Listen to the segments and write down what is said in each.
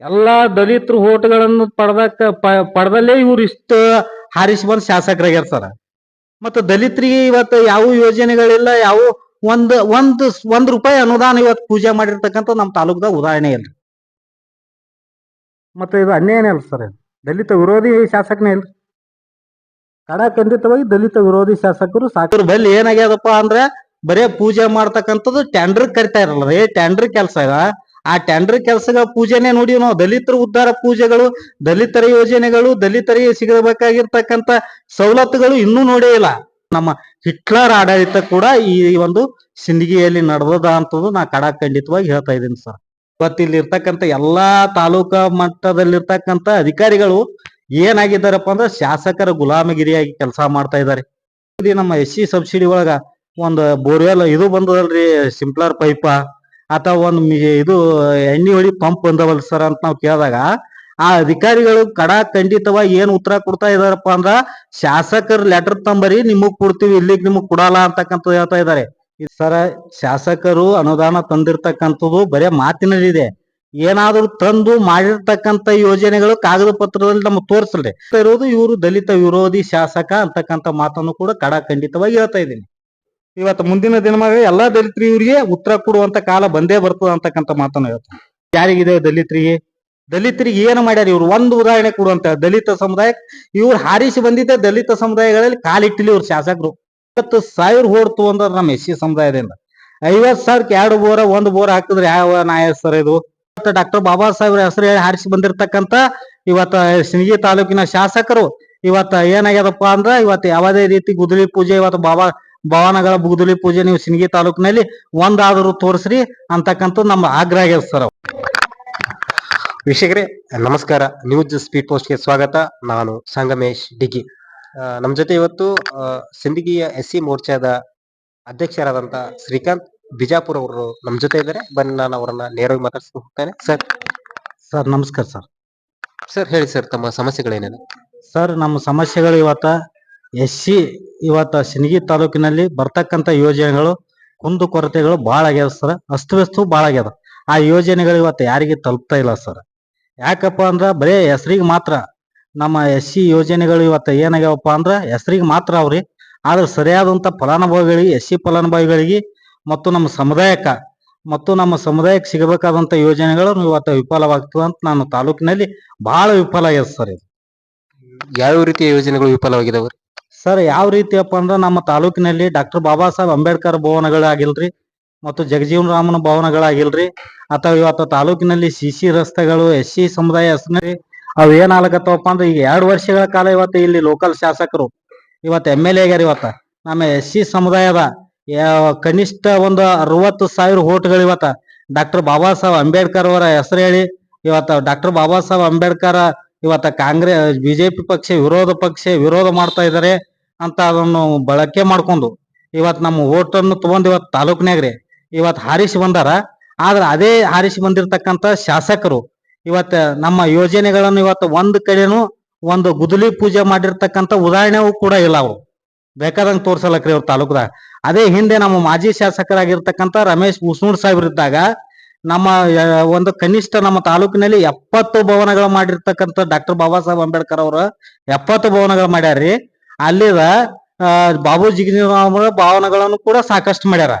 ಎಲ್ಲಾ ದಲಿತರು ಓಟ್ಗಳನ್ನು ಪಡೆದಕ್ಕ ಪಡೆದಲ್ಲೇ ಇವ್ರು ಇಷ್ಟು ಹಾರಿಸಿ ಬಂದ್ ಶಾಸಕರಾಗ್ಯಾರ ಸರ್ ಮತ್ತು ದಲಿತರಿಗೆ ಇವತ್ತು ಯಾವ ಯೋಜನೆಗಳಿಲ್ಲ, ಯಾವ ಒಂದ್ ಒಂದ್ ಒಂದ್ ರೂಪಾಯಿ ಅನುದಾನ ಇವತ್ತು ಪೂಜೆ ಮಾಡಿರ್ತಕ್ಕಂಥ ನಮ್ಮ ತಾಲೂಕದಾಗ ಉದಾಹರಣೆ ಇಲ್ಲ ಮತ್ತೆ ಇದು ಅನ್ಯಾಯನೇ ಸರ್ ದಲಿತ ವಿರೋಧಿ ಶಾಸಕನೇ ಇಲ್ಲ ಕಡ ಖಂಡಿತವಾಗಿ ದಲಿತ ವಿರೋಧಿ ಶಾಸಕರು ಸಾಕರು ಬಲ್ಲಿ ಏನಾಗ್ಯದಪ್ಪ ಅಂದ್ರೆ ಬರೇ ಪೂಜೆ ಮಾಡ್ತಕ್ಕಂಥದ್ದು ಟೆಂಡರ್ ಕರಿತಾ ಇರಲ್ಲ ರೀ ಟೆಂಡರ್ ಕೆಲಸ ಆ ಟೆಂಡರ್ ಕೆಲಸಗಳ ಪೂಜೆನೆ ನೋಡಿ ನಾವು. ದಲಿತರ ಉದ್ಧಾರ ಪೂಜೆಗಳು, ದಲಿತರ ಯೋಜನೆಗಳು, ದಲಿತರಿಗೆ ಸಿಗಬೇಕಾಗಿರ್ತಕ್ಕಂಥ ಸವಲತ್ತುಗಳು ಇನ್ನೂ ನೋಡೇ ಇಲ್ಲ. ನಮ್ಮ ಹಿಟ್ಲರ್ ಆಡಳಿತ ಕೂಡ ಈ ಒಂದು ಸಿಂದಗಿಯಲ್ಲಿ ನಡೆದದ ಅಂತದ್ದು ನಾ ಖಂಡಿತವಾಗಿ ಹೇಳ್ತಾ ಇದ್ದೀನಿ ಸರ್. ಇವತ್ತು ಇಲ್ಲಿ ಇರ್ತಕ್ಕಂಥ ಎಲ್ಲಾ ತಾಲೂಕಾ ಮಟ್ಟದಲ್ಲಿರ್ತಕ್ಕಂಥ ಅಧಿಕಾರಿಗಳು ಏನಾಗಿದ್ದಾರಪ್ಪ ಅಂದ್ರೆ ಶಾಸಕರ ಗುಲಾಮಗಿರಿಯಾಗಿ ಕೆಲಸ ಮಾಡ್ತಾ ಇದ್ದಾರೆ. ಇದು ನಮ್ಮ ಎಸ್ ಸಿ ಸಬ್ಸಿಡಿ ಒಳಗ ಒಂದು ಬೋರ್ವೆಲ್ ಇದು ಬಂದದಲ್ರಿ, ಸಿಂಪ್ಲರ್ ಪೈಪ. ಅಥವಾ ಒಂದು ಇದು ಎಣ್ಣೆ ಹೊಡಿ ಪಂಪ್ ಬಂದವಲ್ ಸರ್ ಅಂತ ನಾವು ಕೇಳಿದಾಗ, ಆ ಅಧಿಕಾರಿಗಳು ಕಡಾ ಖಂಡಿತವಾಗಿ ಏನ್ ಉತ್ತರ ಕೊಡ್ತಾ ಇದಾರಪ್ಪ ಅಂದ್ರ, ಶಾಸಕರು ಲೆಟರ್ ತಂಬರಿ ನಿಮಗ್ ಕೊಡ್ತೀವಿ, ಇಲ್ಲಿಗ್ ನಿಮಗ್ ಕೊಡಲ್ಲ ಅಂತಕ್ಕಂಥದ್ದು ಹೇಳ್ತಾ ಇದ್ದಾರೆ. ಸರ ಶಾಸಕರು ಅನುದಾನ ತಂದಿರ್ತಕ್ಕಂಥದ್ದು ಬರೇ ಮಾತಿನಲ್ಲಿದೆ. ಏನಾದ್ರೂ ತಂದು ಮಾಡಿರ್ತಕ್ಕಂಥ ಯೋಜನೆಗಳು ಕಾಗದ ಪತ್ರದಲ್ಲಿ ನಮ್ಗೆ ತೋರಿಸಲ್ರಿ. ಇರೋದು ಇವರು ದಲಿತ ವಿರೋಧಿ ಶಾಸಕ ಅಂತಕ್ಕಂಥ ಮಾತನ್ನು ಕೂಡ ಕಡಾ ಖಂಡಿತವಾಗಿ ಹೇಳ್ತಾ ಇದ್ದೀನಿ. ಇವತ್ತು ಮುಂದಿನ ದಿನಮಾನ ಎಲ್ಲಾ ದಲಿತರಿಗೆ ಇವರಿಗೆ ಉತ್ತರ ಕೊಡುವಂತ ಕಾಲ ಬಂದೇ ಬರ್ತದ ಅಂತಕ್ಕಂಥ ಮಾತನ್ನು ಹೇಳ್ತಾರೆ ಯಾರಿಗಿದೆ ದಲಿತರಿಗೆ? ದಲಿತರಿಗೆ ಏನು ಮಾಡ್ಯಾರ ಇವ್ರು? ಒಂದು ಉದಾಹರಣೆ ಕೊಡುವಂತ ದಲಿತ ಸಮುದಾಯ ಇವ್ರು ಹಾರಿಸಿ ಬಂದಿದ್ದ ದಲಿತ ಸಮುದಾಯಗಳಲ್ಲಿ ಕಾಲಿಟ್ಟಿಲಿ ಇವ್ರು ಶಾಸಕರು. ಇವತ್ತು ಸಾವಿರ ಹೊಡ್ತು ಅಂದ್ರೆ ನಮ್ಮ ಎಸ್ ಸಿ ಸಮುದಾಯದಿಂದ. ಐವತ್ ಸಾವಿರಕ್ಕೆ ಎರಡು ಬೋರ ಒಂದು ಬೋರ್ ಹಾಕಿದ್ರೆ ಯಾವ ನಾಯ ಸರ್ ಇದು? ಡಾಕ್ಟರ್ ಬಾಬಾ ಸಾಹೇಬ್ರ ಹೆಸರು ಹೇಳಿ ಹಾರಿಸಿ ಬಂದಿರತಕ್ಕಂತ ಇವತ್ತ ಸಿನಿಗಿ ತಾಲೂಕಿನ ಶಾಸಕರು ಇವತ್ತ ಏನಾಗ್ಯದಪ್ಪ ಅಂದ್ರ ಇವತ್ತು ಯಾವುದೇ ರೀತಿ ಗುದ್ದಲಿ ಪೂಜೆ ಇವತ್ತು ಬಾಬಾ ಭವನಗಳ ಗುದ್ದಲಿ ಪೂಜೆ ನೀವು ಸಿನಗಿ ತಾಲೂಕಿನಲ್ಲಿ ಒಂದಾದರೂ ತೋರಿಸ್ರಿ ಅಂತಕ್ಕಂಥದ್ದು ನಮ್ಮ ಆಗ್ರಹ ಆಗ್ಯದ ಸರ್ ವೀಕ್ಷಕರೇ ನಮಸ್ಕಾರ. ನ್ಯೂಸ್ ಸ್ಪೀಡ್ ಪೋಸ್ಟ್ಗೆ ಸ್ವಾಗತ. ನಾನು ಸಂಗಮೇಶ್ ಡಿಗಿ ನಮ್ಮ ನಮ್ ಜೊತೆ ಇವತ್ತು ಸಿಂದಗಿಯ ಎಸ್ ಸಿ ಮೋರ್ಚಾದ ಅಧ್ಯಕ್ಷರಾದಂತ ಶ್ರೀಕಾಂತ್ ಬಿಜಾಪುರ ಅವರು ನಮ್ಮ ಜೊತೆ ಇದ್ದಾರೆ. ಬನ್ನಿ ನಾನು ಅವರನ್ನ ನೇರವಾಗಿ ಮಾತಾಡ್ಸ್ಕೊಂಡು ಹೋಗ್ತೇನೆ. ಸರ್. ಸರ್ ನಮಸ್ಕಾರ ಸರ್. ಸರ್ ಹೇಳಿ ಸರ್ ತಮ್ಮ ಸಮಸ್ಯೆಗಳೇನೇನು ಸರ್ ನಮ್ಮ ಸಮಸ್ಯೆಗಳು ಇವತ್ತ ಎಸ್ ಸಿ ಇವತ್ತ ಸಿಂದಗಿ ತಾಲೂಕಿನಲ್ಲಿ ಬರ್ತಕ್ಕಂಥ ಯೋಜನೆಗಳು, ಕುಂದು ಕೊರತೆಗಳು ಭಾಳ ಆಗ್ಯಾವ ಸರ್. ಅಸ್ತವ್ಯಸ್ತು ಭಾಳ ಆಗ್ಯದ. ಆ ಯೋಜನೆಗಳು ಇವತ್ತು ಯಾರಿಗೆ ತಲುಪ್ತಾ ಇಲ್ಲ ಸರ್. ಯಾಕಪ್ಪ ಅಂದ್ರ ಬರೇ ಹೆಸರಿಗೆ ಮಾತ್ರ ನಮ್ಮ ಎಸ್ ಸಿ ಯೋಜನೆಗಳು ಇವತ್ತು ಏನಾಗ್ಯಾವಪ್ಪ ಅಂದ್ರ ಹೆಸರಿಗೆ ಮಾತ್ರ ಅವ್ರಿ. ಆದ್ರೆ ಸರಿಯಾದಂತ ಫಲಾನುಭವಿಗಳಿಗೆ ಎಸ್ ಸಿ ಫಲಾನುಭವಿಗಳಿಗೆ ಮತ್ತು ನಮ್ಮ ಸಮುದಾಯಕ್ಕ ಮತ್ತು ನಮ್ಮ ಸಮುದಾಯಕ್ಕೆ ಸಿಗಬೇಕಾದಂತ ಯೋಜನೆಗಳು ಇವತ್ತು ವಿಫಲವಾಗ್ತವೆ ಅಂತ ನಾನು ತಾಲೂಕಿನಲ್ಲಿ ಬಹಳ ವಿಫಲ ಆಗ್ಯದ ಸರ್. ಯಾವ ರೀತಿಯ ಯೋಜನೆಗಳು ವಿಫಲವಾಗಿದಾವೆ? ಸರ್ ಯಾವ ರೀತಿಯಪ್ಪ ಅಂದ್ರೆ ನಮ್ಮ ತಾಲೂಕಿನಲ್ಲಿ ಡಾಕ್ಟರ್ ಬಾಬಾ ಸಾಹೇಬ್ ಅಂಬೇಡ್ಕರ್ ಭವನಗಳಾಗಿಲ್ರಿ ಮತ್ತು ಜಗಜೀವನ ರಾಮನ ಭವನಗಳಾಗಿಲ್ರಿ. ಅಥವಾ ಇವತ್ತು ತಾಲೂಕಿನಲ್ಲಿ ಸಿ ಸಿ ರಸ್ತೆಗಳು ಎಸ್ ಸಿ ಸಮುದಾಯ ಅವು ಏನ್ ಆಗ್ಲಕತ್ತವಪ್ಪ ಅಂದ್ರೆ ಈಗ ಎರಡು ವರ್ಷಗಳ ಕಾಲ ಇವತ್ತು ಇಲ್ಲಿ ಲೋಕಲ್ ಶಾಸಕರು. ಇವತ್ತು ಎಂ ಎಲ್ ಎ ಆಗ್ಯಾರ ಇವತ್ತ. ನಮ್ಮ ಎಸ್ ಸಿ ಸಮುದಾಯದ ಕನಿಷ್ಠ ಒಂದು ಅರವತ್ತು ಸಾವಿರ ಓಟ್ಗಳು ಇವತ್ತ. ಡಾಕ್ಟರ್ ಬಾಬಾ ಸಾಹೇಬ್ ಅಂಬೇಡ್ಕರ್ ಅವರ ಹೆಸರು ಹೇಳಿ ಇವತ್ತ ಡಾಕ್ಟರ್ ಬಾಬಾ ಸಾಹೇಬ್ ಅಂಬೇಡ್ಕರ್ ಇವತ್ತ ಕಾಂಗ್ರೆಸ್ ಬಿಜೆಪಿ ಪಕ್ಷ, ವಿರೋಧ ಪಕ್ಷ, ವಿರೋಧ ಮಾಡ್ತಾ ಇದ್ದಾರೆ. ಅಂತ ಅದನ್ನು ಬಳಕೆ ಮಾಡ್ಕೊಂಡು ಇವತ್ ನಮ್ಮ ಓಟನ್ನು ತಗೊಂಡ್ ಇವತ್ ತಾಲೂಕ್ನಾಗ್ರಿ ಇವತ್ ಹಾರಿಸಿ ಬಂದಾರ. ಆದ್ರ ಅದೇ ಹಾರಿಸಿ ಬಂದಿರತಕ್ಕಂತ ಶಾಸಕರು ಇವತ್ತು ನಮ್ಮ ಯೋಜನೆಗಳನ್ನು ಇವತ್ತು ಒಂದ್ ಕಡೆನು ಒಂದು ಗುದಲಿ ಪೂಜೆ ಮಾಡಿರ್ತಕ್ಕಂತ ಉದಾಹರಣೆವು ಕೂಡ ಇಲ್ಲ ಅವು ಬೇಕಾದಂಗ್ ತೋರ್ಸಲಕ್ರಿ ಅವ್ರ ತಾಲೂಕದಾಗ. ಅದೇ ಹಿಂದೆ ನಮ್ಮ ಮಾಜಿ ಶಾಸಕರಾಗಿರ್ತಕ್ಕಂಥ ರಮೇಶ್ ಉಸ್ನೂರ್ ಇದ್ದಾಗ ನಮ್ಮ ಒಂದು ಕನಿಷ್ಠ ನಮ್ಮ ತಾಲೂಕಿನಲ್ಲಿ ಎಪ್ಪತ್ತು ಭವನಗಳು ಮಾಡಿರ್ತಕ್ಕಂಥ ಡಾಕ್ಟರ್ ಬಾಬಾ ಸಾಹೇಬ್ ಅಂಬೇಡ್ಕರ್ ಅವರು ಎಪ್ಪತ್ತು ಭವನಗಳು ಮಾಡ್ಯಾರ್ರಿ. ಅಲ್ಲಿದ ಬಾಬು ಜಿಗಜಿರಾಮರ ಭಾವನೆಗಳನ್ನು ಕೂಡ ಸಾಕಷ್ಟು ಮಾಡ್ಯಾರ.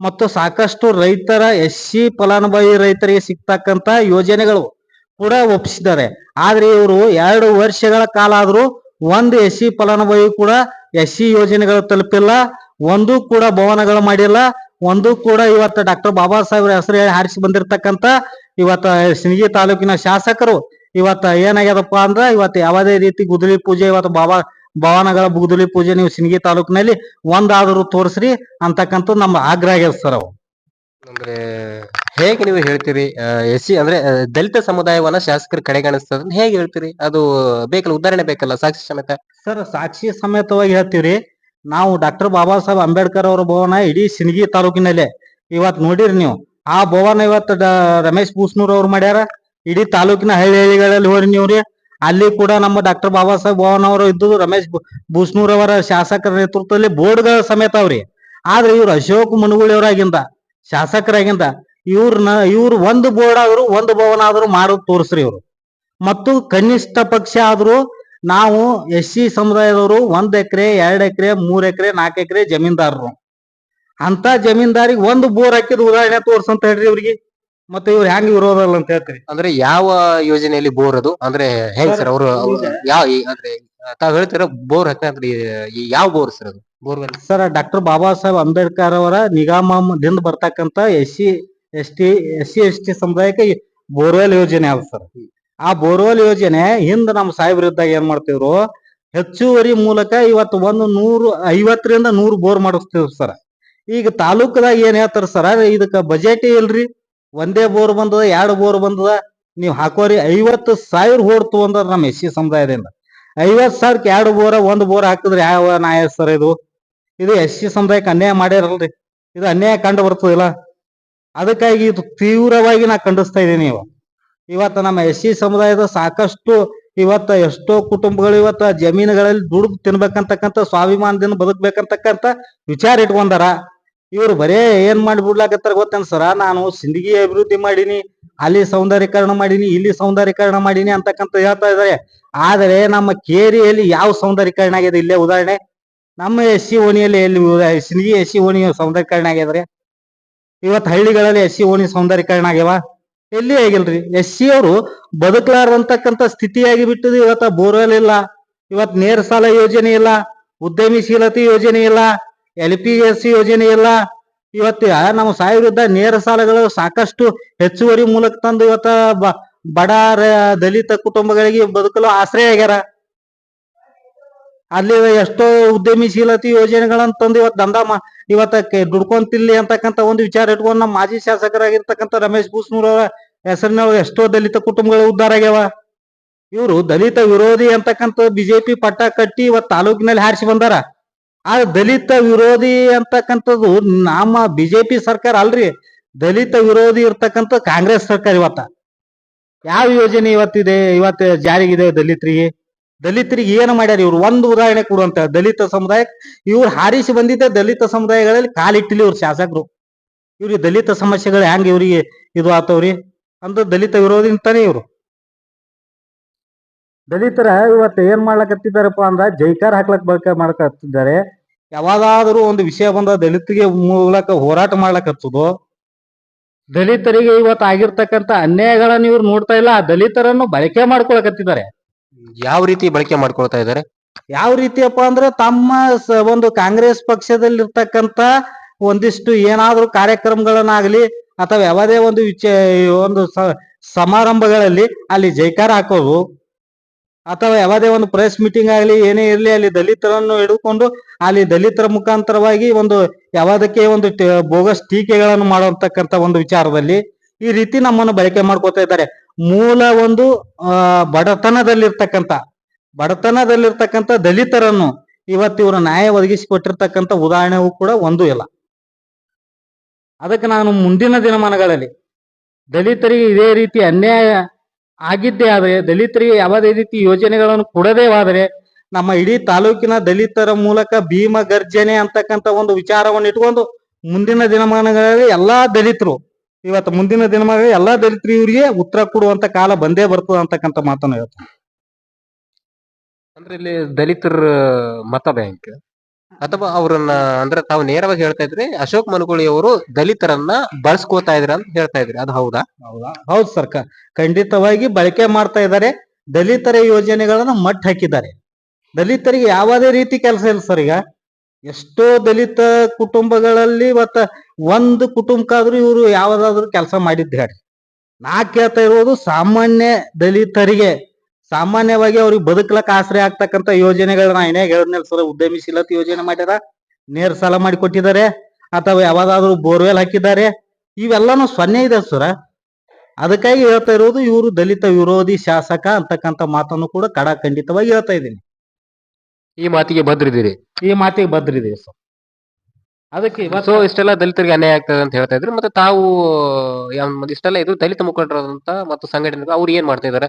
ಮತ್ತು ಸಾಕಷ್ಟು ರೈತರ ಎಸ್ ಸಿ ಫಲಾನುಭವಿ ರೈತರಿಗೆ ಸಿಗ್ತಕ್ಕಂತ ಯೋಜನೆಗಳು ಕೂಡ ಒಪ್ಪಿಸಿದ್ದಾರೆ. ಆದ್ರೆ ಇವರು ಎರಡು ವರ್ಷಗಳ ಕಾಲ ಆದ್ರೂ ಒಂದು ಎಸ್ ಸಿ ಫಲಾನುಭವಿ ಕೂಡ ಎಸ್ ಸಿ ಯೋಜನೆಗಳು ತಲುಪಿಲ್ಲ, ಒಂದು ಕೂಡ ಭವನಗಳು ಮಾಡಿಲ್ಲ, ಒಂದು ಕೂಡ ಇವತ್ತು ಡಾಕ್ಟರ್ ಬಾಬಾ ಸಾಹೇಬ್ರ ಹೆಸರು ಹೇಳಿ ಹಾರಿಸಿ ಬಂದಿರತಕ್ಕಂತ ಇವತ್ತ ಸಿನಿಗಿ ತಾಲೂಕಿನ ಶಾಸಕರು ಇವತ್ತ ಏನಾಗ್ಯದಪ್ಪ ಅಂದ್ರ ಇವತ್ತು ಯಾವುದೇ ರೀತಿ ಗುದ್ದಲಿ ಪೂಜೆ ಇವತ್ತು ಬಾಬಾ ಭವನಗಳ ಗುದ್ದಲಿ ಪೂಜೆ ನೀವು ಸಿನಿಗಿ ತಾಲೂಕಿನಲ್ಲಿ ಒಂದಾದರೂ ತೋರಿಸ್ರಿ ಅಂತಕ್ಕಂಥ ನಮ್ಮ ಆಗ್ರಹ ಆಗ್ಯದ ಸರ್ ಅವು. ಅಂದ್ರೆ ಹೇಗೆ ನೀವು ಹೇಳ್ತೀರಿ ಎಸ್ ಸಿ ಅಂದ್ರೆ ಆ, ದಲಿತ ಸಮುದಾಯವನ್ನ ಶಾಸಕರು ಕಡೆಗಣಿಸ್ತದ ಹೇಗೆ ಹೇಳ್ತೀರಿ? ಅದು ಬೇಕಲ್ಲ ಉದಾಹರಣೆ ಬೇಕಲ್ಲ ಸಾಕ್ಷಿ ಸಮೇತ? ಸರ್ ಸಾಕ್ಷಿ ಸಮೇತವಾಗಿ ಹೇಳ್ತೀವ್ರಿ ನಾವು ಡಾಕ್ಟರ್ ಬಾಬಾ ಸಾಹೇಬ್ ಅಂಬೇಡ್ಕರ್ ಅವರ ಭವನ ಇಡೀ ಸಿನಿಗಿ ತಾಲೂಕಿನಲ್ಲೇ. ಇವತ್ ನೋಡಿರಿ ನೀವು ಆ ಭವನ ಇವತ್ತು ಡ- ರಮೇಶ್ ಬೂಸ್ನೂರ್ ಅವ್ರು ಮಾಡ್ಯಾರ ಇಡೀ ತಾಲೂಕಿನ ಹಳ್ಳಿ ಹಳ್ಳಿಗಳಲ್ಲಿ ಹೋರಿ ನೀವ್ರಿ ಅಲ್ಲಿ ಕೂಡ ನಮ್ಮ ಡಾಕ್ಟರ್ ಬಾಬಾ ಸಾಹೇಬ್ ಅವರು ಇದ್ದು ರಮೇಶ್ ಭೂಸ್ನೂರ್ ಅವರ ಶಾಸಕರ ನೇತೃತ್ವದಲ್ಲಿ ಬೋರ್ಡ್ಗಳ ಸಮೇತ ಅವ್ರಿ. ಆದ್ರೆ ಇವ್ರು ಅಶೋಕ್ ಮನುಗುಳಿ ಅವರಾಗಿಂದ ಶಾಸಕರಾಗಿಂದ, ಇವ್ರನ್ನ, ಇವ್ರು ಒಂದು ಬೋರ್ಡ್ ಆದ್ರು ಒಂದು ಭವನ ಆದ್ರೂ ಮಾಡೋದು ತೋರಿಸ್ರಿ ಇವ್ರು. ಮತ್ತು ಕನಿಷ್ಠ ಪಕ್ಷ ಆದ್ರೂ ನಾವು ಎಸ್ ಸಿ ಸಮುದಾಯದವರು ಒಂದ್ ಎಕರೆ, ಎರಡ್ ಎಕರೆ, ಮೂರ್ ಎಕರೆ ನಾಲ್ಕು ಎಕರೆ ಜಮೀನ್ದಾರರು. ಅಂತ ಜಮೀನ್ದಾರಿಗೆ ಒಂದು ಬೋರ್ ಹಾಕಿದ ಉದಾಹರಣೆ ತೋರ್ಸಂತ ಹೇಳ್ರಿ ಇವ್ರಿಗೆ. ಮತ್ತೆ ಇವ್ರು ಹೆಂಗ್ ಇರೋದಲ್ಲ ಅಂತ ಹೇಳ್ತೀರಿ? ಅಂದ್ರೆ ಯಾವ ಯೋಜನೆಯಲ್ಲಿ ಬೋರ್ ಅದು? ಅಂದ್ರೆ ಹೆಂಗ್ ಸರ್ ಅವರು ಯಾವ ಈ- ಅಂದ್ರೆ ತಾವ್ ಹೇಳ್ತೀರ ಬೋರ್ ಹಾಕಂದ್ರೆ ಯಾವ ಬೋರ್ ಸರ್ ಅದು? Borewell. Sir doctor Baba Saheb Ambedkar ಅವರ ನಿಗಮದಿಂದ ಬರ್ತಕ್ಕಂತ S C S T S C S T ಸಮುದಾಯಕ್ಕೆ ಬೋರ್ವೆಲ್ ಯೋಜನೆ ಅದ ಸರ್. ಆ ಬೋರ್ವೆಲ್ ಯೋಜನೆ ಹಿಂದ ನಮ್ಮ ಸಾಹೇಬ್ರ ಇದ್ದಾಗ ಏನ್ ಮಾಡ್ತಿದ್ರು? ಹೆಚ್ಚುವರಿ ಮೂಲಕ ಇವತ್ತು ಒಂದು ನೂರು ಐವತ್ತರಿಂದ ನೂರು ಬೋರ್ ಮಾಡಿಸ್ತಿದ್ರು ಸರ್. ಈಗ ತಾಲೂಕದಾಗ ಏನ್ ಹೇಳ್ತಾರ ಸರ್? ಇದಕ್ಕ ಬಜೆಟ್ ಇಲ್ರಿ. ಒಂದೇ ಬೋರ್ ಬಂದದ, ಎರಡು ಬೋರ್ ಬಂದದ, ನೀವು ಹಾಕೋರಿ ಐವತ್ತು ಸಾವಿರ ಹೊಡ್ತು ಅಂದ್ರ ನಮ್ಮ ಎಸ್ ಸಿ ಸಮುದಾಯದಿಂದ. ಐವತ್ ಸಾವಿರಕ್ಕೆ ಎರಡು ಬೋರ, ಒಂದು ಬೋರ್ ಹಾಕಿದ್ರೆ ಯಾವ ನಾಯ ಸರ್ ಇದು? ಇದು ಎಸ್ ಸಿ ಸಮುದಾಯಕ್ಕೆ ಅನ್ಯಾಯ ಮಾಡ್ಯಾರಲ್ರಿ. ಇದು ಅನ್ಯಾಯ ಕಂಡು ಬರ್ತದಿಲ್ಲ ಅದಕ್ಕಾಗಿ ಇದು ತೀವ್ರವಾಗಿ ನಾ ಖಂಡಿಸ್ತಾ ಇದ್ದೀನಿ ಇವ. ಇವತ್ತು ನಮ್ಮ ಎಸ್ ಸಿ ಸಮುದಾಯದ ಸಾಕಷ್ಟು ಇವತ್ತ ಎಷ್ಟೋ ಕುಟುಂಬಗಳು ಇವತ್ತ ಜಮೀನುಗಳಲ್ಲಿ ದುಡ್ದು ತಿನ್ಬೇಕಂತಕ್ಕಂಥ, ಸ್ವಾಭಿಮಾನದಿಂದ ಬದುಕ್ಬೇಕಂತಕ್ಕಂತ ವಿಚಾರ ಇಟ್ಕೊಂಡಾರ. ಇವ್ರು ಬರೇ ಏನ್ ಮಾಡಿ ಬಿಡ್ಲಾಕತ್ತಾರ ಗೊತ್ತೇನ್ ಸರ? ನಾನು ಸಿಂದಗಿ ಅಭಿವೃದ್ಧಿ ಮಾಡೀನಿ, ಅಲ್ಲಿ ಸೌಂದರ್ಯೀಕರಣ ಮಾಡೀನಿ, ಇಲ್ಲಿ ಸೌಂದರ್ಯೀಕರಣ ಮಾಡೀನಿ ಅಂತಕ್ಕಂತ ಹೇಳ್ತಾ ಇದಾರೆ. ಆದರೆ ನಮ್ಮ ಕೇರಿಯಲ್ಲಿ ಯಾವ ಸೌಂದರ್ಯೀಕರಣ ಆಗಿದೆ ಇಲ್ಲೇ ಉದಾಹರಣೆ. ನಮ್ಮ ಎಸ್ ಸಿ ಓಣಿಯಲ್ಲಿ ಎಲ್ಲಿ ಸಿಂದಗಿ ಎಸ್ ಸಿ ಓಣಿ ಸೌಂದರ್ಯೀಕರಣ ಆಗ್ಯದ್ರಿ? ಇವತ್ತು ಹಳ್ಳಿಗಳಲ್ಲಿ ಎಸ್ ಸಿ ಓಣಿ ಸೌಂದರ್ಯೀಕರಣ ಆಗ್ಯಾವ? ಎಲ್ಲಿ ಆಗಿಲ್ರಿ? ಎಸ್ ಸಿ ಅವರು ಬದುಕಲಾರಂತಕ್ಕಂತ ಸ್ಥಿತಿಯಾಗಿ ಬಿಟ್ಟಿದೆ ಇವತ್ತ ಬೋರ್ವೆಲ್ ಇಲ್ಲ ಇವತ್ ನೇರ ಸಾಲ ಯೋಜನೆ ಇಲ್ಲ, ಉದ್ಯಮಶೀಲತೆ ಯೋಜನೆ ಇಲ್ಲ ಎಲ್ ಪಿ ಎಸ್ ಯೋಜನೆ ಇಲ್ಲ ಇವತ್ತು ನಮ್ಮ ಸಾವಿರದ ನೇರ ಸಾಲಗಳು ಸಾಕಷ್ಟು ಹೆಚ್ಚುವರಿ ಮೂಲಕ ತಂದು ಇವತ್ತ ಬಡ ದಲಿತ ಕುಟುಂಬಗಳಿಗೆ ಬದುಕಲು ಆಶ್ರಯ ಆಗ್ಯಾರ. ಅಲ್ಲಿ ಎಷ್ಟೋ ಉದ್ಯಮಶೀಲತೆ ಯೋಜನೆಗಳನ್ನ ತಂದು ಇವತ್ತು ದಂಧ ಇವತ್ತ ದುಡ್ಕೊಂತಿಲ್ಲಿ ಅಂತಕ್ಕಂತ ಒಂದು ವಿಚಾರ ಇಟ್ಕೊಂಡು ನಮ್ಮ ಮಾಜಿ ಶಾಸಕರಾಗಿರ್ತಕ್ಕಂಥ ರಮೇಶ್ ಬೂಸ್ನೂರ್ ಅವರ ಹೆಸರಿನೊಳಗೆ ಎಷ್ಟೋ ದಲಿತ ಕುಟುಂಬಗಳು ಉದ್ಧಾರ ಆಗ್ಯಾವ. ಇವರು ದಲಿತ ವಿರೋಧಿ ಅಂತಕ್ಕಂಥ ಬಿಜೆಪಿ ಪಟ್ಟ ಕಟ್ಟಿ ಇವತ್ತು ತಾಲೂಕಿನಲ್ಲಿ ಹಾರಿಸಿ ಬಂದಾರ. ಆ ದಲಿತ ವಿರೋಧಿ ಅಂತಕ್ಕಂಥದ್ದು ನಮ್ಮ ಬಿಜೆಪಿ ಸರ್ಕಾರ ಅಲ್ರಿ. ದಲಿತ ವಿರೋಧಿ ಇರ್ತಕ್ಕಂಥ ಕಾಂಗ್ರೆಸ್ ಸರ್ಕಾರ ಇವತ್ತ. ಯಾವ ಯೋಜನೆ ಇವತ್ತಿದೆ, ಇವತ್ತು ಜಾರಿಗಿದೆ ದಲಿತರಿಗೆ? ದಲಿತರಿಗೆ ಏನು ಮಾಡ್ಯಾರ ಇವ್ರು? ಒಂದು ಉದಾಹರಣೆ ಕೊಡುವಂತ ದಲಿತ ಸಮುದಾಯ, ಇವ್ರು ಹಾರಿಸಿ ಬಂದಿದ್ದ ದಲಿತ ಸಮುದಾಯಗಳಲ್ಲಿ ಕಾಲಿಟ್ಟಿಲಿ ಇವ್ರು ಶಾಸಕರು. ಇವ್ರಿಗೆ ದಲಿತ ಸಮಸ್ಯೆಗಳು ಹೆಂಗ್ ಇವ್ರಿಗೆ ಇದು ಆತವ್ರಿ? ಅಂದ್ರೆ ದಲಿತ ವಿರೋಧಿ ಅಂತಾನೆ ಇವ್ರು. ದಲಿತರ ಇವತ್ತು ಏನ್ ಮಾಡ್ಲಕತ್ತಿದಾರಪ್ಪ ಅಂದ್ರ ಜೈಕಾರ ಹಾಕ್ಲಕ್ ಬಳಕೆ ಮಾಡ್ಕತ್ತಿದ್ದಾರೆ. ಯಾವಾಗಾದ್ರೂ ಒಂದು ವಿಷಯ ಬಂದ ದಲಿತರಿಗೆ ಮೂಲಕ ಹೋರಾಟ ಮಾಡ್ಲಕತ್ತದೋ? ದಲಿತರಿಗೆ ಇವತ್ತು ಆಗಿರ್ತಕ್ಕಂತ ಅನ್ಯಾಯಗಳನ್ನ ಇವ್ರು ನೋಡ್ತಾ ಇಲ್ಲ ಆ ದಲಿತರನ್ನು ಬಳಕೆ ಮಾಡ್ಕೊಳಕತ್ತಿದ್ದಾರೆ. ಯಾವ ರೀತಿ ಬಳಕೆ ಮಾಡ್ಕೊಳ್ತಾ ಇದ್ದಾರೆ? ಯಾವ ರೀತಿಯಪ್ಪ ಅಂದ್ರೆ ತಮ್ಮ ಸ- ಒಂದು ಕಾಂಗ್ರೆಸ್ ಪಕ್ಷದಲ್ಲಿರ್ತಕ್ಕಂತ ಒಂದಿಷ್ಟು ಏನಾದ್ರೂ ಕಾರ್ಯಕ್ರಮಗಳನ್ನಾಗ್ಲಿ ಅಥವಾ ಯಾವುದೇ ಒಂದು ವಿಚ ಒಂದು ಸ- ಸಮಾರಂಭಗಳಲ್ಲಿ ಅಲ್ಲಿ ಜೈಕಾರ ಹಾಕೋದು. ಅಥವಾ ಯಾವುದೇ ಒಂದು ಪ್ರೆಸ್ ಮೀಟಿಂಗ್ ಆಗಲಿ, ಏನೇ ಇರಲಿ, ಅಲ್ಲಿ ದಲಿತರನ್ನು ಹಿಡಿದುಕೊಂಡು ಅಲ್ಲಿ ದಲಿತರ ಮುಖಾಂತರವಾಗಿ ಒಂದು ಯಾವುದಕ್ಕೆ ಒಂದು ಬೋಗಸ್ ಟೀಕೆಗಳನ್ನು ಮಾಡುವಂತಕ್ಕಂತ ಒಂದು ವಿಚಾರದಲ್ಲಿ ಈ ರೀತಿ ನಮ್ಮನ್ನು ಬಳಕೆ ಮಾಡ್ಕೋತಾ ಇದ್ದಾರೆ. ಮೂಲ ಒಂದು ಬಡತನದಲ್ಲಿರ್ತಕ್ಕಂಥ ಬಡತನದಲ್ಲಿರ್ತಕ್ಕಂಥ ದಲಿತರನ್ನು ಇವತ್ತು ಇವರು ನ್ಯಾಯ ಒದಗಿಸಿಕೊಟ್ಟಿರ್ತಕ್ಕಂಥ ಉದಾಹರಣೆಯೂ ಕೂಡ ಒಂದು ಇಲ್ಲ. ಅದಕ್ಕೆ ನಾನು ಮುಂದಿನ ದಿನಮಾನಗಳಲ್ಲಿ ದಲಿತರಿಗೆ ಇದೇ ರೀತಿ ಅನ್ಯಾಯ ಆಗಿದ್ದೇ ಆದರೆ ದಲಿತರಿಗೆ ಯಾವುದೇ ರೀತಿ ಯೋಜನೆಗಳನ್ನು ಕೊಡದೇ ಆದರೆ ನಮ್ಮ ಇಡೀ ತಾಲೂಕಿನ ದಲಿತರ ಮೂಲಕ ಭೀಮ ಗರ್ಜನೆ ಅಂತಕ್ಕಂಥ ಒಂದು ವಿಚಾರವನ್ನು ಇಟ್ಕೊಂಡು ಮುಂದಿನ ದಿನಮಾನಗಳಲ್ಲಿ ಎಲ್ಲಾ ದಲಿತರು, ಇವತ್ತು ಮುಂದಿನ ದಿನಮಾನಗಳಲ್ಲಿ ಎಲ್ಲಾ ದಲಿತರು ಇವರಿಗೆ ಉತ್ತರ ಕೊಡುವಂತ ಕಾಲ ಬಂದೇ ಬರ್ತದ ಅಂತಕ್ಕಂಥ ಮಾತನ್ನು ಹೇಳ್ತಾರೆ ಅಂದ್ರೆ ಇಲ್ಲಿ ದಲಿತರ ಮತ ಬ್ಯಾಂಕ್ ಅಥವಾ ಅವ್ರನ್ನ ಅಂದ್ರೆ ತಾವು ನೇರವಾಗಿ ಹೇಳ್ತಾ ಇದ್ರಿ ಅಶೋಕ್ ಮನಗುಳಿ ಅವರು ದಲಿತರನ್ನ ಬಳಸ್ಕೋತಾ ಇದ್ರ ಅಂತ ಹೇಳ್ತಾ ಇದ್ರಿ. ಅದು ಹೌದಾ? ಹೌದಾ? ಹೌದು ಸರ್. ಖಂಡಿತವಾಗಿ ಬಳಕೆ ಮಾಡ್ತಾ ಇದ್ದಾರೆ. ದಲಿತರ ಯೋಜನೆಗಳನ್ನ ಮಟ್ಟ ಹಾಕಿದ್ದಾರೆ. ದಲಿತರಿಗೆ ಯಾವುದೇ ರೀತಿ ಕೆಲಸ ಇಲ್ಲ ಸರ್ ಈಗ. ಎಷ್ಟೋ ದಲಿತ ಕುಟುಂಬಗಳಲ್ಲಿ ಮತ್ತ ಒಂದು ಕುಟುಂಬಕ್ಕಾದ್ರೂ ಇವರು ಯಾವ್ದಾದ್ರು ಕೆಲಸ ಮಾಡಿದ್ದು ಹೇಳಿ ನಾ ಕೇಳ್ತಾ ಇರೋದು ಸಾಮಾನ್ಯ ದಲಿತರಿಗೆ ಸಾಮಾನ್ಯವಾಗಿ ಅವ್ರಿಗೆ ಬದುಕಲಕ್ಕ ಆಶ್ರಯ ಆಗ್ತಕ್ಕಂತ ಯೋಜನೆಗಳನ್ನ ಏನೇ ಹೇಳದ್ನಲ್ಲ ಸರ್ ಉದ್ಯಮಿಶೀಲತೆ ಯೋಜನೆ ಮಾಡ್ಯಾರ ನೇರ ಸಾಲ ಮಾಡಿ ಕೊಟ್ಟಿದ್ದಾರೆ ಅಥವಾ ಯಾವ್ದಾದ್ರು ಬೋರ್ವೆಲ್ ಹಾಕಿದ್ದಾರೆ ಇವೆಲ್ಲಾನು ಸೊನ್ನೆ ಇದೆ ಸರ. ಅದಕ್ಕಾಗಿ ಹೇಳ್ತಾ ಇರೋದು ಇವರು ದಲಿತ ವಿರೋಧಿ ಶಾಸಕ ಅಂತಕ್ಕಂಥ ಮಾತನ್ನು ಕೂಡ ಕಡ ಖಂಡಿತವಾಗಿ ಹೇಳ್ತಾ ಇದ್ದೀನಿ. ಈ ಮಾತಿಗೆ ಭದ್ರಿದ್ದೀರಿ? ಈ ಮಾತಿಗೆ ಬದ್ರಿದೆ ಸರ್. ಅದಕ್ಕೆ ಸೊ ಇಷ್ಟೆಲ್ಲ ದಲಿತರಿಗೆ ಅನ್ಯಾಯ ಆಗ್ತದೆ ಅಂತ ಹೇಳ್ತಾ ಇದ್ರಿ ಮತ್ತೆ ತಾವು ಇಷ್ಟೆಲ್ಲ ಇದು ದಲಿತ ಮುಖಂಡರಾದಂತ ಮತ್ತು ಸಂಘಟನೆ ಅವ್ರು ಏನ್ ಮಾಡ್ತಾ ಇದಾರೆ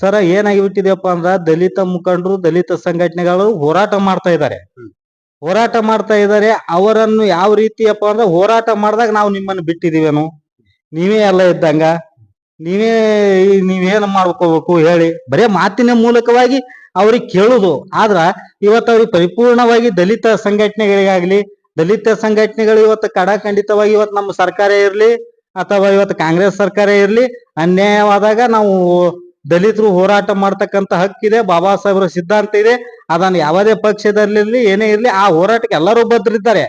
ಸರ ಏನಾಗಿ ಬಿಟ್ಟಿದೆಯಪ್ಪ ಅಂದ್ರ ದಲಿತ ಮುಖಂಡರು ದಲಿತ ಸಂಘಟನೆಗಳು ಹೋರಾಟ ಮಾಡ್ತಾ ಇದ್ದಾರೆ. ಹೋರಾಟ ಮಾಡ್ತಾ ಇದ್ದಾರೆ ಅವರನ್ನು ಯಾವ ರೀತಿಯಪ್ಪ ಅಂದ್ರೆ ಹೋರಾಟ ಮಾಡಿದಾಗ ನಾವು ನಿಮ್ಮನ್ನು ಬಿಟ್ಟಿದೀವೇನು ನೀವೇ ಎಲ್ಲ ಇದ್ದಂಗ? ನೀವೇ ನೀವೇನ್ ಮಾಡ್ಕೋಬೇಕು ಹೇಳಿ? ಬರೇ ಮಾತಿನ ಮೂಲಕವಾಗಿ ಅವ್ರಿಗೆ ಕೇಳುದು. ಆದ್ರ ಇವತ್ತು ಅವ್ರಿಗೆ ಪರಿಪೂರ್ಣವಾಗಿ ದಲಿತ ಸಂಘಟನೆಗಳಿಗಾಗ್ಲಿ ದಲಿತ ಸಂಘಟನೆಗಳು ಇವತ್ತು ಕಡಾಖಂಡಿತವಾಗಿ ಇವತ್ತು ನಮ್ಮ ಸರ್ಕಾರ ಇರ್ಲಿ ಅಥವಾ ಇವತ್ತು ಕಾಂಗ್ರೆಸ್ ಸರ್ಕಾರ ಇರ್ಲಿ ಅನ್ಯಾಯವಾದಾಗ ನಾವು ದಲಿತರು ಹೋರಾಟ ಮಾಡ್ತಕ್ಕಂತ ಹಕ್ಕಿದೆ ಬಾಬಾ ಸಾಹೇಬ್ರ ಸಿದ್ಧಾಂತ ಇದೆ ಅದನ್ನ ಯಾವುದೇ ಪಕ್ಷದಲ್ಲಿ ಏನೇ ಇರ್ಲಿ ಆ ಹೋರಾಟಕ್ಕೆ ಎಲ್ಲರೂ ಬದ್ರಿದ್ದಾರೆ.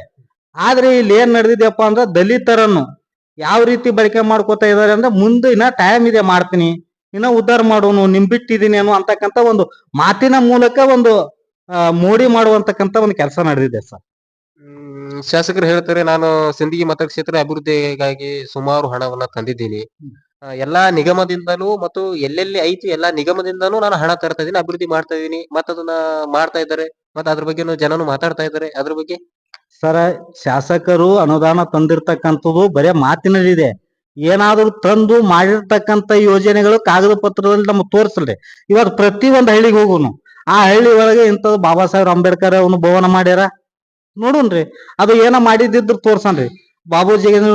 ಆದ್ರೆ ಇಲ್ಲಿ ಏನ್ ನಡೆದಿದೆಯಪ್ಪ ಅಂದ್ರೆ ದಲಿತರನ್ನು ಯಾವ ರೀತಿ ಬಳಕೆ ಮಾಡ್ಕೋತಾ ಇದಾರೆ ಅಂದ್ರೆ ಮುಂದೆ ಇನ್ನ ಟೈಮ್ ಇದೆ ಮಾಡ್ತೀನಿ ಇನ್ನ ಉದ್ಧಾರ ಮಾಡೋನು ನಿಮ್ ಬಿಟ್ಟಿದೀನಿ ಅನ್ನೋ ಅಂತಕ್ಕಂತ ಒಂದು ಮಾತಿನ ಮೂಲಕ ಒಂದು ಮೋಡಿ ಮಾಡುವಂತಕ್ಕಂತ ಒಂದು ಕೆಲಸ ನಡೆದಿದೆ ಸರ್. ಹ್ಮ್, ಶಾಸಕರು ಹೇಳ್ತಾರೆ ನಾನು ಸಿಂದಗಿ ಮತಕ್ಷೇತ್ರ ಅಭಿವೃದ್ಧಿಗಾಗಿ ಸುಮಾರು ಹಣವನ್ನ ತಂದಿದ್ದೀನಿ. ಎಲ್ಲಾ ನಿಗಮದಿಂದಲೂ ಮತ್ತು ಎಲ್ಲೆಲ್ಲಿ ಐತಿ ಎಲ್ಲಾ ನಿಗಮದಿಂದನೂ ನಾನು ಹಣ ತರ್ತಾ ಇದೀನಿ ಅಭಿವೃದ್ಧಿ ಮಾಡ್ತಾ ಇದೀನಿ ಮತ್ತ ಅದನ್ನ ಮಾಡ್ತಾ ಇದ್ದಾರೆ, ಮತ್ತೆ ಅದ್ರ ಬಗ್ಗೆ ಜನನು ಮಾತಾಡ್ತಾ ಇದ್ದಾರೆ. ಅದ್ರ ಬಗ್ಗೆ ಸರ, ಶಾಸಕರು ಅನುದಾನ ತಂದಿರ್ತಕ್ಕಂಥದ್ದು ಬರೇ ಮಾತಿನಲ್ಲಿದೆ. ಏನಾದ್ರೂ ತಂದು ಮಾಡಿರ್ತಕ್ಕಂಥ ಯೋಜನೆಗಳು ಕಾಗದ ಪತ್ರದಲ್ಲಿ ನಮ್ಗೆ ತೋರಿಸಲ್ರಿ ಇವತ್ತು ಪ್ರತಿ ಒಂದು ಹಳ್ಳಿಗೆ ಹೋಗುನು. ಆ ಹಳ್ಳಿ ಒಳಗೆ ಇಂಥದ್ದು ಬಾಬಾ ಸಾಹೇಬ್ ಅಂಬೇಡ್ಕರ್ ಅವನು ಭವನ ಮಾಡ್ಯಾರ. ನೋಡುನ್ರಿ, ಅದು ಏನೋ ಮಾಡಿದ್ದಿದ್ರು ತೋರ್ಸನ್ರಿ. ಜಗೇಂದ್ರ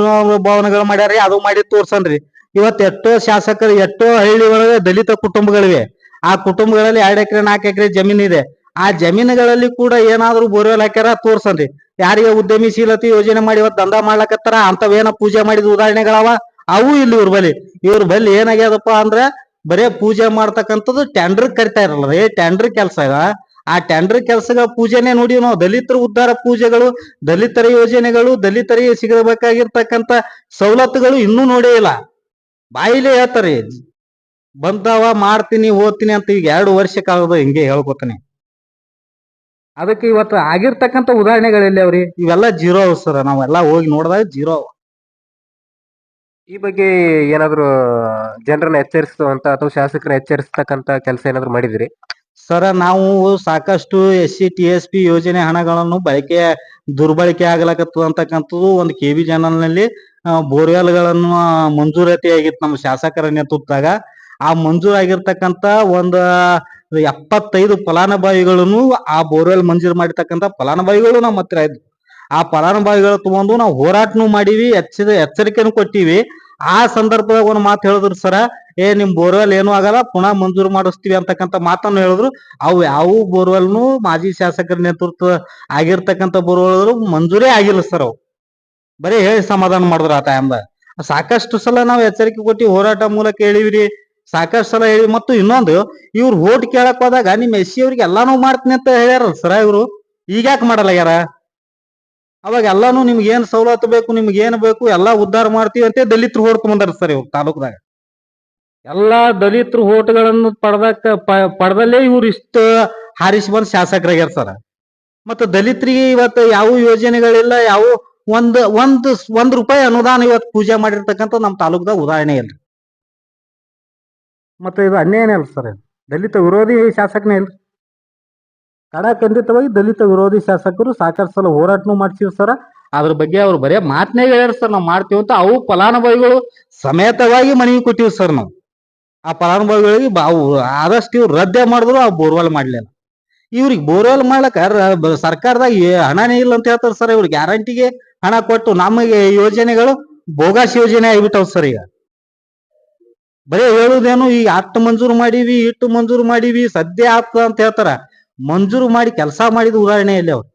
ಭವನಗಳು ಮಾಡ್ಯಾರ ಅದು ಮಾಡಿ ತೋರ್ಸನ್ರಿ. ಇವತ್ತು ಎಷ್ಟೋ ಶಾಸಕರು, ಎಷ್ಟೋ ಹಳ್ಳಿ ಒಳಗೆ ದಲಿತ ಕುಟುಂಬಗಳಿವೆ. ಆ ಕುಟುಂಬಗಳಲ್ಲಿ ಎರಡ್ ಎಕರೆ, ನಾಲ್ಕು ಎಕರೆ ಜಮೀನಿದೆ ಆ ಜಮೀನುಗಳಲ್ಲಿ ಕೂಡ ಏನಾದರೂ ಬೋರ್ವೆಲ್ ಹಾಕ್ಯಾರ ತೋರ್ಸನ್ರಿ. ಯಾರಿಗೆ ಉದ್ಯಮಿಶೀಲತೆ ಯೋಜನೆ ಮಾಡಿ ಇವತ್ತು ದಂಧ ಮಾಡ್ಲಕತ್ತಾರ ಅಂತವೇನ ಪೂಜೆ ಮಾಡಿದ ಉದಾಹರಣೆಗಳವ. ಅವು ಇಲ್ಲಿ ಇವ್ರ ಬಳಿ ಇವ್ರ ಬಳಿ ಏನಾಗ್ಯದಪ್ಪ ಅಂದ್ರ ಬರೇ ಪೂಜೆ ಮಾಡ್ತಕ್ಕಂಥದ್ದು ಟೆಂಡರ್ ಕರಿತಾ ಇರಲ್ಲ ರೀ. ಟೆಂಡರ್ ಕೆಲಸ ಆ ಟೆಂಡರ್ ಕೆಲಸಗಳ ಪೂಜೆನೆ ನೋಡಿ ನಾವು. ದಲಿತರ ಉದ್ಧಾರ ಪೂಜೆಗಳು, ದಲಿತರ ಯೋಜನೆಗಳು, ದಲಿತರಿಗೆ ಸಿಗಬೇಕಾಗಿರ್ತಕ್ಕಂಥ ಸವಲತ್ತುಗಳು ಇನ್ನೂ ನೋಡೇ ಇಲ್ಲ. ಬಾಯಿಲೇ ಹೇಳ್ತಾರೆ ಬಂದವ ಮಾಡ್ತೀನಿ ಓದ್ತೀನಿ ಅಂತ ಈಗ ಎರಡು ವರ್ಷಕ್ಕಾಗದು ಹಿಂಗೆ ಹೇಳ್ಕೊತಾನೆ. ಅದಕ್ಕೆ ಇವತ್ತು ಆಗಿರ್ತಕ್ಕಂಥ ಉದಾಹರಣೆಗಳೆಲ್ಲ ಅವ್ರಿ? ಇವೆಲ್ಲ ಜೀರೋ ಅವ ಸರ್ ನಾವೆಲ್ಲ ಹೋಗಿ ನೋಡಿದಾಗ ಜೀರೋ ಅವ. ಈ ಬಗ್ಗೆ ಏನಾದ್ರು ಜನರನ್ನ ಎಚ್ಚರಿಸುವಂತ ಅಥವಾ ಶಾಸಕರನ್ನ ಎಚ್ಚರಿಸ್ತಕ್ಕಂತ ಕೆಲಸ ಏನಾದ್ರು ಮಾಡಿದಿರಿ ಸರ ನಾವು ಸಾಕಷ್ಟು S C T S P ಯೋಜನೆ ಹಣಗಳನ್ನು ಬಳಕೆ ದುರ್ಬಳಕೆ ಆಗ್ಲಕತ್ತದ ಅಂತಕ್ಕಂಥದ್ದು ಒಂದು ಕೆ ಬಿ ನಲ್ಲಿ ಬೋರ್ವೆಲ್ಗಳನ್ನು ಮಂಜೂರಾತಿ ಆಗಿತ್ತು ನಮ್ಮ ಶಾಸಕರ ನೇತೃತ್ವದಾಗ. ಆ ಮಂಜೂರಾಗಿರ್ತಕ್ಕಂಥ ಒಂದು ಎಪ್ಪತ್ತೈದು ಫಲಾನುಭವಿಗಳನ್ನು ಆ ಬೋರ್ವೆಲ್ ಮಂಜೂರು ಮಾಡಿರ್ತಕ್ಕಂಥ ಫಲಾನುಭವಿಗಳು ನಮ್ಮ ಹತ್ರ ಇದ್ವು. ಆ ಫಲಾನುಭವಿಗಳು ತಗೊಂಡು ನಾವು ಹೋರಾಟನೂ ಮಾಡೀವಿ ಎಚ್ಚ ಎಚ್ಚರಿಕೆನೂ ಕೊಟ್ಟಿವಿ. ಆ ಸಂದರ್ಭದಾಗ ಒಂದು ಮಾತು ಹೇಳಿದ್ರು, ಸರ, ಏ, ನಿಮ್ ಬೋರ್ವೆಲ್ ಏನು ಆಗಲ್ಲ, ಪುನಃ ಮಂಜೂರು ಮಾಡಿಸ್ತೀವಿ ಅಂತಕ್ಕಂಥ ಮಾತನ್ನು ಹೇಳಿದ್ರು. ಅವು ಯಾವ ಬೋರ್ವೆಲ್ನು ಮಾಜಿ ಶಾಸಕರ ನೇತೃತ್ವ ಆಗಿರ್ತಕ್ಕಂಥ ಬೋರ್ವೆಲ್ ಮಂಜೂರೇ ಆಗಿಲ್ಲ, ಸರ್ ಅವು. ಬರೀ ಹೇಳಿ ಸಮಾಧಾನ ಮಾಡಿದ್ರು ಆ ಟೈಮ್ದ ಸಾಕಷ್ಟು ಸಲ ನಾವು ಎಚ್ಚರಿಕೆ ಕೊಟ್ಟು ಹೋರಾಟ ಮೂಲಕ ಹೇಳಿವ್ರಿ. ಸಾಕಷ್ಟು ಸಲ ಹೇಳಿ ಮತ್ತು ಇನ್ನೊಂದು, ಇವ್ರು ಓಟ್ ಕೇಳಕ್ ಹೋದಾಗ ನಿಮ್ ಎಸ್ ಸಿ ಅವ್ರಿಗೆ ಎಲ್ಲಾನು ಮಾಡ್ತೀನಿ ಅಂತ ಹೇಳ್ಯಾರ ಸರ ಇವ್ರು. ಯಾಕೆ ಮಾಡಲ್ಲ ಯಾರ? ಅವಾಗ ಎಲ್ಲಾನು ನಿಮ್ಗೆ ಏನ್ ಸವಲತ್ತು ಬೇಕು, ನಿಮ್ಗೆ ಏನ್ ಬೇಕು, ಎಲ್ಲಾ ಉದ್ಧಾರ ಮಾಡ್ತೀವಿ ಅಂತ ದಲಿತರು ಹೊಡ್ಕೊಂಡ್ ಬಂದಾರ ಸರ್ ಇವ್ರು ತಾಲೂಕ್ದಾಗ. ಎಲ್ಲಾ ದಲಿತರು ಓಟ್ಗಳನ್ನು ಪಡೆದಕ್ಕ ಪಡೆದಲ್ಲೇ ಇವ್ರು ಇಷ್ಟ ಹಾರಿಸಿ ಬಂದ್ ಶಾಸಕರಾಗ್ಯಾರ ಸರ್. ಮತ್ತ ದಲಿತರಿಗೆ ಇವತ್ತು ಯಾವ ಯೋಜನೆಗಳಿಲ್ಲ, ಯಾವ ಒಂದ್ ಒಂದ್ ಒಂದ್ ರೂಪಾಯಿ ಅನುದಾನ ಇವತ್ತು ಪೂಜೆ ಮಾಡಿರ್ತಕ್ಕಂಥ ನಮ್ಮ ತಾಲೂಕದಾಗ ಉದಾಹರಣೆ ಇಲ್ರಿ. ಮತ್ತೆ ಇದು ಅನ್ಯಾಯನೇ ಅಲ್ಲ ಸರ್ ದಲಿತ ವಿರೋಧಿ ಶಾಸಕನೇ ಇಲ್ಲ ಖಂಡಿತವಾಗಿ ದಲಿತ ವಿರೋಧಿ ಶಾಸಕರು ಸಾಕಷ್ಟು ಸಲ ಹೋರಾಟನೂ ಮಾಡ್ತೀವಿ ಸರ್. ಅದ್ರ ಬಗ್ಗೆ ಅವ್ರು ಬರೇ ಮಾತನೇ ಹೇಳ್ಯಾರ ಸರ್ ನಾವು ಮಾಡ್ತೀವಿ ಅಂತ ಅವು ಫಲಾನುಭವಿಗಳು ಸಮೇತವಾಗಿ ಮನವಿ ಕೊಟ್ಟಿವಿ ಸರ್ ನಾವು. ಆ ಫಲಾನುಭವಿಗಳಿಗೆ ಅವು ಆದಷ್ಟು ಇವ್ರು ರದ್ದೆ ಮಾಡಿದ್ರು ಆ ಬೋರ್ವೆಲ್ ಮಾಡ್ಲಿಲ್ಲ. ಇವ್ರಿಗೆ ಬೋರ್ವೆಲ್ ಮಾಡ್ಲಕ್ಕ ಸರ್ಕಾರದಾಗ ಹಣನೇ ಇಲ್ಲ ಅಂತ ಹೇಳ್ತಾರೆ ಸರ್ ಇವ್ರಿಗೆ ಗ್ಯಾರಂಟಿಗೆ. ಹಣ ಕೊಟ್ಟು ನಮಗೆ ಯೋಜನೆಗಳು ಬೋಗಾಸ್ ಯೋಜನೆ ಆಗಿಬಿಟ್ಟವ್ ಸರ್ ಈಗ. ಬರೀ ಹೇಳುದೇನು ಈಗ ಅಟ್ಟು ಮಂಜೂರು ಮಾಡೀವಿ, ಇಟ್ಟು ಮಂಜೂರು ಮಾಡೀವಿ, ಸದ್ಯ ಆಗ್ತದ ಅಂತ ಹೇಳ್ತಾರ. ಮಂಜೂರು ಮಾಡಿ ಕೆಲಸ ಮಾಡಿದ ಉದಾಹರಣೆ ಎಲ್ಲಿ ಅವ್ರು?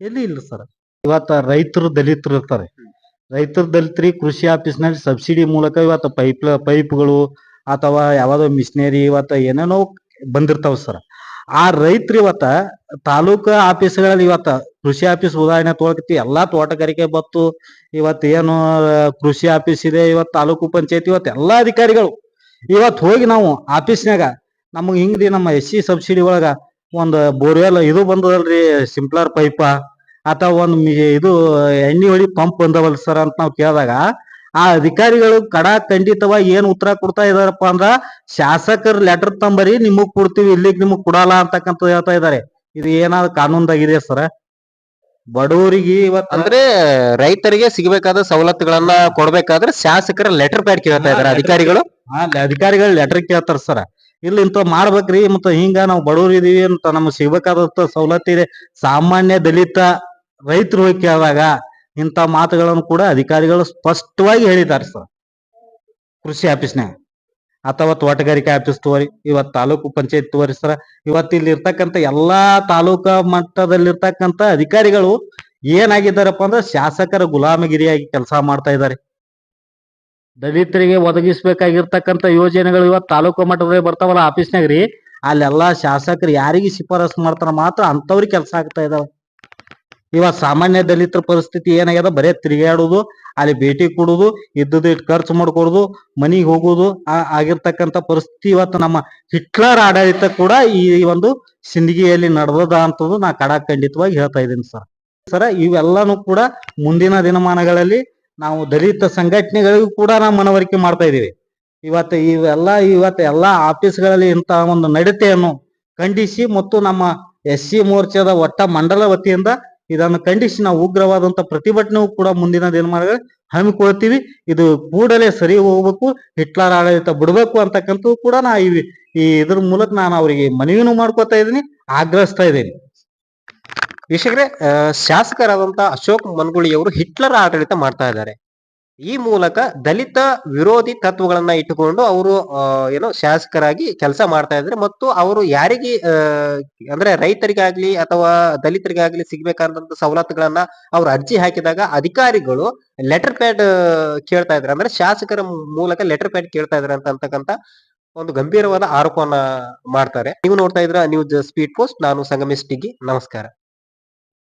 ಎಲ್ಲಿ ಇಲ್ಲ ಸರ್. ಇವತ್ತ ರೈತರು ದಲಿತರು ಇರ್ತಾರೆ. ರೈತರು ದಲಿತರಿ ಕೃಷಿ ಆಫೀಸ್ನಲ್ಲಿ ಸಬ್ಸಿಡಿ ಮೂಲಕ ಇವತ್ತು ಪೈಪ್, ಪೈಪ್ಗಳು ಅಥವಾ ಯಾವ್ದೋ ಮಿಷಿನರಿ ಇವತ್ತ ಏನೇನೋ ಬಂದಿರ್ತಾವ ಸರ್. ಆ ರೈತರು ಇವತ್ತ ತಾಲೂಕು ಆಫೀಸ್ಗಳಲ್ಲಿ ಇವತ್ತ ಕೃಷಿ ಆಫೀಸ್ ಉದಾಹರಣೆ ತಗೊಳಕತ್ತಿ ಎಲ್ಲಾ ತೋಟಗಾರಿಕೆ ಬತ್ತು, ಇವತ್ತು ಏನು ಕೃಷಿ ಆಫೀಸ್ ಇದೆ, ಇವತ್ತು ತಾಲೂಕು ಪಂಚಾಯತಿ ಇವತ್ತು ಎಲ್ಲಾ ಅಧಿಕಾರಿಗಳು ಇವತ್ತು ಹೋಗಿ ನಾವು ಆಫೀಸ್ನಾಗ ನಮಗೆ ಹಿಂಗ್ರಿ ನಮ್ಮ ಎಸ್ ಸಿ ಸಬ್ಸಿಡಿ ಒಳಗ ಒಂದು ಬೋರ್ವೆಲ್ ಇದು ಬಂದದಲ್ರಿ, ಸಿಂಪ್ಲರ್ ಪೈಪ ಅಥವಾ ಒಂದು ಇದು ಎಣ್ಣೆ ಹೊಡಿ ಪಂಪ್ ಬಂದವಲ್ ಸರ್ ಅಂತ ನಾವು ಕೇಳಿದಾಗ ಆ ಅಧಿಕಾರಿಗಳು ಕಡಾ ಖಂಡಿತವಾಗಿ ಏನ್ ಉತ್ತರ ಕೊಡ್ತಾ ಇದಾರಪ್ಪ ಅಂದ್ರ ಶಾಸಕರ ಲೆಟರ್ ತಂಬರಿ ನಿಮಗ್ ಕೊಡ್ತೀವಿ ಇಲ್ಲಿಗ್ ನಿಮಗ್ ಕೊಡಲ್ಲ ಅಂತಕ್ಕಂತ ಹೇಳ್ತಾ ಇದಾರೆ. ಇದು ಏನಾದ್ರು ಕಾನೂನ್ದಾಗಿದೆ ಸರ? ಬಡವರಿಗೆ ಇವತ್ತು ಅಂದ್ರೆ ರೈತರಿಗೆ ಸಿಗಬೇಕಾದ ಸವಲತ್ತುಗಳನ್ನ ಕೊಡ್ಬೇಕಾದ್ರೆ ಶಾಸಕರ ಲೆಟರ್ ಪ್ಯಾಡ್ ಕೇಳ್ತಾ ಇದಾರೆ ಅಧಿಕಾರಿಗಳು. ಹಾ ಅಧಿಕಾರಿಗಳು ಲೆಟರ್ ಕೇಳ್ತಾರ ಸರ್. ಇಲ್ಲಿ ಇಂತ ಮಾಡ್ಬೇಕ್ರಿ ಮತ್ತ ಹಿಂಗ ನಾವು ಬಡವ್ರು ಇದೀವಿ ಅಂತ ನಮ್ಗೆ ಸಿಗ್ಬೇಕಾದಂತ ಸವಲತ್ತು ಇದೆ. ಸಾಮಾನ್ಯ ದಲಿತ ರೈತರು ಹೋಗಿ ಕೇಳಿದಾಗ ಇಂಥ ಮಾತುಗಳನ್ನು ಕೂಡ ಅಧಿಕಾರಿಗಳು ಸ್ಪಷ್ಟವಾಗಿ ಹೇಳಿದ್ದಾರೆ ಸರ್. ಕೃಷಿ ಆಫೀಸ್ನ್ಯಾಗ. ಅಥವಾ ತೋಟಗಾರಿಕೆ ಆಫೀಸ್ ತೋರಿ ಇವತ್ ತಾಲೂಕು ಪಂಚಾಯತ್ ತೋರಿ ಸರ್. ಇವತ್ ಇಲ್ಲಿ ಇರ್ತಕ್ಕಂತ ಎಲ್ಲಾ ತಾಲೂಕಾ ಮಟ್ಟದಲ್ಲಿರ್ತಕ್ಕಂತ ಅಧಿಕಾರಿಗಳು ಏನಾಗಿದ್ದಾರಪ್ಪ ಅಂದ್ರೆ ಶಾಸಕರ ಗುಲಾಮಗಿರಿಯಾಗಿ ಕೆಲಸ ಮಾಡ್ತಾ ಇದ್ದಾರೆ. ದಲಿತರಿಗೆ ಒದಗಿಸ್ಬೇಕಾಗಿರ್ತಕ್ಕಂತ ಯೋಜನೆಗಳು ಇವತ್ತು ತಾಲೂಕು ಮಟ್ಟದಲ್ಲಿ ಬರ್ತಾವಲ್ಲ ಆಫೀಸ್ನಾಗ ರೀ. ಅಲ್ಲೆಲ್ಲಾ ಶಾಸಕರು ಯಾರಿಗೆ ಶಿಫಾರಸ್ ಮಾಡ್ತಾರ ಮಾತ್ರ ಅಂತವ್ರಿಗೆ ಕೆಲಸ ಆಗ್ತಾ ಇದಾವ. ಇವತ್ ಸಾಮಾನ್ಯ ದಲಿತರ ಪರಿಸ್ಥಿತಿ ಏನಾಗ್ಯದ? ಬರೇ ತಿರುಗಾಡುದು ಅಲ್ಲಿ ಭೇಟಿ ಕೊಡುದು, ಇದ್ದದ್ದು ಇಟ್ಟು ಖರ್ಚು ಮಾಡ್ಕೊಡುದು, ಮನಿಗ್ ಹೋಗುದು, ಆ- ಆಗಿರ್ತಕ್ಕಂತ ಪರಿಸ್ಥಿತಿ ಇವತ್ತು ನಮ್ಮ ಹಿಟ್ಲರ್ ಆಡಳಿತ ಕೂಡ ಈ ಒಂದು ಸಿಂದಗಿಯಲ್ಲಿ ನಡೆದದ ಅಂತದ್ದು ನಾ ಕಡಾ ಖಂಡಿತವಾಗಿ ಹೇಳ್ತಾ ಇದ್ದೀನಿ ಸರ್. ಸರ, ಇವೆಲ್ಲಾನು ಕೂಡ ಮುಂದಿನ ದಿನಮಾನಗಳಲ್ಲಿ ನಾವು ದಲಿತ ಸಂಘಟನೆಗಳಿಗೂ ಕೂಡ ನಾವು ಮನವರಿಕೆ ಮಾಡ್ತಾ ಇದೀವಿ ಇವತ್ತು ಇವೆಲ್ಲ, ಇವತ್ತು ಎಲ್ಲಾ ಆಫೀಸ್ಗಳಲ್ಲಿ ಇಂತಹ ಒಂದು ನಡತೆಯನ್ನು ಖಂಡಿಸಿ ಮತ್ತು ನಮ್ಮ ಎಸ್ ಸಿ ಮೋರ್ಚಾದ ಒಟ್ಟ ಮಂಡಲ ವತಿಯಿಂದ ಇದನ್ನು ಖಂಡಿಸಿ ನಾವು ಉಗ್ರವಾದಂತ ಪ್ರತಿಭಟನೆ ಕೂಡ ಮುಂದಿನ ದಿನಮಾನಗಳಲ್ಲಿ ಹಮ್ಮಿಕೊಳ್ತೀವಿ ಇದು ಕೂಡಲೇ ಸರಿ ಹೋಗ್ಬೇಕು, ಹಿಟ್ಲರ್ ಆಡಳಿತ ಬಿಡ್ಬೇಕು ಅಂತಕ್ಕಂಥ ಕೂಡ ನಾ ಈ ಇದ್ರ ಮೂಲಕ ನಾನು ಅವರಿಗೆ ಮನವಿನೂ ಮಾಡ್ಕೊತಾ ಇದ್ದೀನಿ, ಆಗ್ರಹಿಸ್ತಾ ಇದ್ದೀನಿ. ವೀಕ್ಷಕರೇ ಶಾಸಕರಾದಂತಹ ಶಾಸಕರಾದಂತ ಅಶೋಕ್ ಮನ್ಗುಳಿಯವರು ಹಿಟ್ಲರ್ ಆಡಳಿತ ಮಾಡ್ತಾ ಇದ್ದಾರೆ. ಈ ಮೂಲಕ ದಲಿತ ವಿರೋಧಿ ತತ್ವಗಳನ್ನ ಇಟ್ಟುಕೊಂಡು ಅವರು ಏನು ಶಾಸಕರಾಗಿ ಕೆಲಸ ಮಾಡ್ತಾ ಇದ್ರೆ ಮತ್ತು ಅವರು ಯಾರಿಗೆ ಅಂದ್ರೆ ರೈತರಿಗಾಗ್ಲಿ ಅಥವಾ ದಲಿತರಿಗಾಗ್ಲಿ ಸಿಗ್ಬೇಕಾದಂತ ಸವಲತ್ತುಗಳನ್ನ ಅವ್ರು ಅರ್ಜಿ ಹಾಕಿದಾಗ ಅಧಿಕಾರಿಗಳು ಲೆಟರ್ ಪ್ಯಾಡ್ ಕೇಳ್ತಾ ಇದ್ದಾರೆ ಅಂದ್ರೆ ಶಾಸಕರ ಮೂಲಕ ಲೆಟರ್ ಪ್ಯಾಡ್ ಕೇಳ್ತಾ ಇದ್ರೆ ಅಂತ ಅಂತಕ್ಕಂತ ಒಂದು ಗಂಭೀರವಾದ ಆರೋಪವನ್ನ ಮಾಡ್ತಾರೆ. ನೀವು ನೋಡ್ತಾ ಇದ್ರ ನ್ಯೂಸ್ ಸ್ಪೀಡ್ ಪೋಸ್ಟ್. ನಾನು ಸಂಗಮೇಶ್ ಟಿಗಿ. ನಮಸ್ಕಾರ.